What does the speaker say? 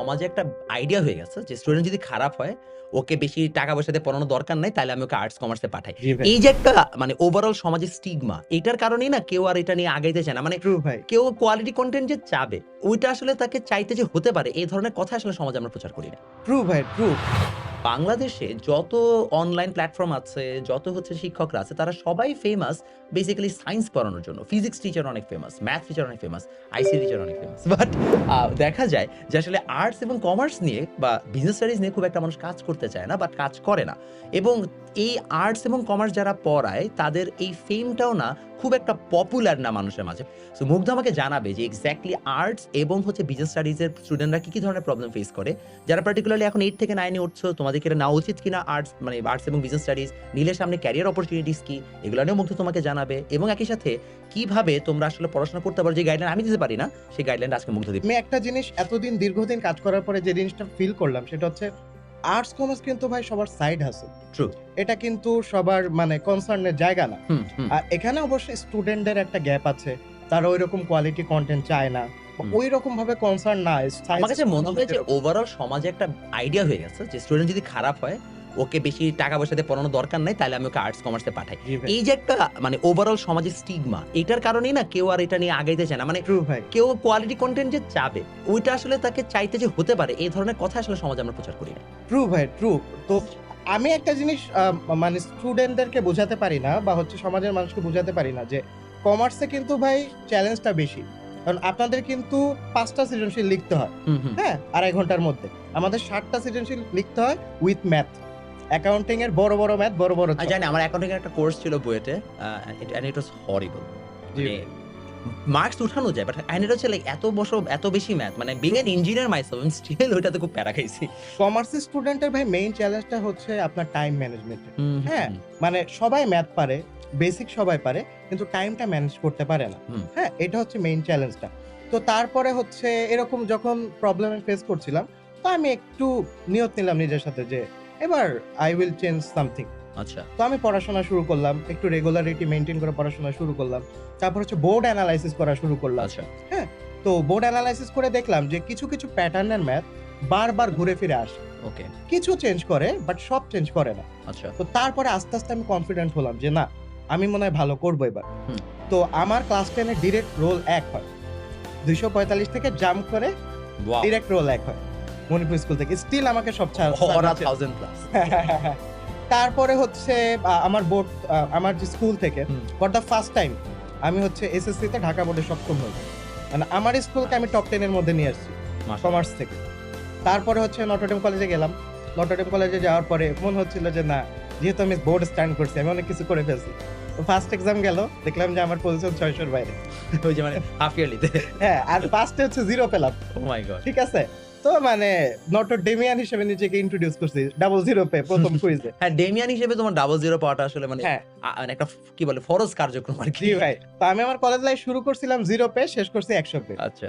সমাজে একটা আইডিয়া হয়ে গেছে যে স্টুডেন্ট যদি খারাপ হয় ওকে বেশি টাকা পয়সাতে পড়ানো দরকার নাই তাহলে আমি ওকে আর্টস কমার্সে পাঠাই। এই যে একটা মানে ওভারঅল সমাজে স্টিগমা এটার কারণেই না কেউ আর এটা নিয়ে আগাইতে চায় না। মানে কেউ কোয়ালিটি কন্টেন্ট যে চাবে ওইটা আসলে তাকে চাইতে যে হতে পারে এই ধরনের কথা আসলে সমাজে আমরা প্রচার করি না। ট্রু ভাই ট্রু বাংলাদেশে যত অনলাইন প্ল্যাটফর্ম আছে, যত হচ্ছে শিক্ষকরা আছে, তারা সবাই ফেমাস বেসিক্যালি সায়েন্স পড়ানোর জন্য। ফিজিক্স টিচার অনেক ফেমাস ম্যাথ টিচার অনেক ফেমাস আইসি টিচার অনেক ফেমাস বাট দেখা যায় যে আসলে আর্টস এবং কমার্স নিয়ে বা বিজনেস স্টাডিজ নিয়ে খুব একটা মানুষ কাজ করতে চায় না বাট কাজ করে না। এবং এই আর্টস এবং কমার্স যারা পড়ায়, তাদের এই ফেমটাও না খুব একটা পপুলার না মানুষের মাঝে। সো মুগ্ধ আমাকে জানাবে যে এক্স্যাক্টলি আর্টস এবং হচ্ছে বিজনেস স্টাডিজের স্টুডেন্টরা কী কী ধরনের প্রবলেম ফেস করে। যারা পার্টিকুলারলি এখন এইট থেকে নাইনে উঠছো তোমাদেরকে এটা নেওয়া উচিত কিনা আর্টস মানে আর্টস এবং বিজনেস স্টাডিজ নিলে সামনে ক্যারিয়ার অপরচুনিটিস কি, এগুলো নিয়েও মুগ্ধ তোমাকে জানাবে। এবং একই সাথে, কীভাবে তোমরা আসলে পড়াশোনা করতে পারো, যে গাইডলাইন আমি দিতে পারি না, সেই গাইডলাইন আজকে মুগ্ধ দিবে। আমি একটা জিনিস এতদিন দীর্ঘদিন কাজ করার পরে যে জিনিসটা ফিল করলাম, সেটা হচ্ছে আর্টস কমার্স কিন্তু ভাই সবার সাইড আছে ট্রু এটা কিন্তু সবার মানে কনসার্নের জায়গা না। আর এখানে অবশ্যই স্টুডেন্টদের একটা গ্যাপ আছে। তারা ওই রকম কোয়ালিটি কন্টেন্ট চায় না। ওই রকম ভাবে কনসার্ন না। আমার কাছে মনে হয় যে ওভারঅল সমাজে একটা আইডিয়া হয়ে গেছে যে স্টুডেন্ট যদি খারাপ হয় ওকে বেশি টাকা পয়সাতে পড়ানো দরকার নাই তাহলে আমি ওকে আর্টস কমার্সে পাঠাই। এই যে একটা মানে ওভারঅল সমাজের স্টিগমা এটার কারণেই না কেউ আর এটা নিয়ে আগাইতে চায় না। মানে কেউ কোয়ালিটি কন্টেন্ট যে চাবে ওইটা আসলে তাকে চাইতে যে হতে পারে এই ধরনের কথা আসলে সমাজে আমরা প্রচার করি না। ট্রু ভাই ট্রু তো আমি একটা জিনিস মানে স্টুডেন্টদেরকে বোঝাতে পারি না বা হচ্ছে সমাজের মানুষকে বোঝাতে পারি না যে কমার্সে কিন্তু ভাই চ্যালেঞ্জটা বেশি। কারণ আপনাদের কিন্তু পাঁচটা সৃজনশীল লিখতে হয়। হ্যাঁ আড়াই ঘণ্টার মধ্যে। আমাদের ষাটটা সৃজনশীল লিখতে হয় উইথ ম্যাথ অ্যাকাউন্টিং এর বড় বড় ম্যাথ বড় বড় আমি জানি আমার অ্যাকাউন্টিং এর একটা কোর্স ছিল বুয়েটে and it was horrible. Marks উঠানো যায় বাট এন্ড ইট হচ্ছে like এত বছর এত বেশি ম্যাথ মানে বিং এন ইঞ্জিনিয়ার মাইসেলফ আমি স্টিল ওইটাতে খুব প্যারা খাইছি। কমার্স স্টুডেন্টের ভাই মেইন চ্যালেঞ্জটা হচ্ছে আপনার টাইম ম্যানেজমেন্ট হ্যাঁ। মানে সবাই ম্যাথ পারে বেসিক সবাই পারে কিন্তু টাইমটা ম্যানেজ করতে পারে না। হ্যাঁ এটা হচ্ছে মেইন চ্যালেঞ্জটা তো তারপরে হচ্ছে এরকম যখন প্রবলেমে ফেস করছিলাম তো আমি একটু নিয়ত নিলাম নিজের সাথে যে এবার আই উইল চেঞ্জ সামথিং আচ্ছা। তো আমি পড়াশোনা শুরু করলাম একটু রেগুলারিটি মেনটেন করে পড়াশোনা শুরু করলাম তারপর হচ্ছে বোর্ড অ্যানালাইসিস করা শুরু করলাম। আচ্ছা। হ্যাঁ তো বোর্ড অ্যানালাইসিস করে দেখলাম যে কিছু কিছু প্যাটার্নের ম্যাথ বারবার ঘুরে ফিরে আসে। ওকে কিছু চেঞ্জ করে বাট সব চেঞ্জ করে না। আচ্ছা। তো তারপরে আস্তে আস্তে আমি কনফিডেন্ট হলাম যে না আমি মনে হয় ভালো করব এবার। তো আমার ক্লাস টেনে ডিরেক্ট রোল এক হয়। দুইশো পঁয়তাল্লিশ থেকে জাম্প করে ডিরেক্ট রোল এক হয়। মণিপুর স্কুল থেকে। স্টিল আমাকে সব ছাড় ওরা 1000 প্লাস তারপরে হচ্ছে আমার বোর্ড আমার যে স্কুল থেকে ফর দ্য ফার্স্ট টাইম আমি হচ্ছে এসএসসি তে ঢাকা বোর্ডে সক্ষম হই। মানে আমার স্কুলকে আমি টপ টেন এর মধ্যে নিয়ে আসছি কমার্স থেকে। তারপরে হচ্ছে নটরডেম কলেজে গেলাম। নটরডেম কলেজে যাওয়ার পরে মনে হচ্ছিল যে না যেহেতু আমি বোর্ড স্ট্যান্ড করছি আমি অনেক কিছু করে ফেলছি। তো ফার্স্ট এক্সাম গেল দেখলাম যে আমার পজিশন ছয়শোর বাইরে। ওই যে মানে হাফ ইয়ারলিতে হ্যাঁ আর ফার্স্টে হচ্ছে জিরো পেলাম। ও মাই গড ঠিক আছে? তো মানে নট ডেমিয়ান হিসেবে নিজেকে ইন্ট্রোডিউস করছি ডাবল জিরো পে প্রথম কুইজে হ্যাঁ ডেমিয়ান হিসেবে তোমার ডাবল জিরো পাওয়াটা আসলে মানে হ্যাঁ। মানে একটা কি বলে ফরজ কার্যক্রম আর কি। ভাই। তো আমি আমার কলেজ লাইফ শুরু করছিলাম জিরো পে শেষ করছি একশো পে আচ্ছা।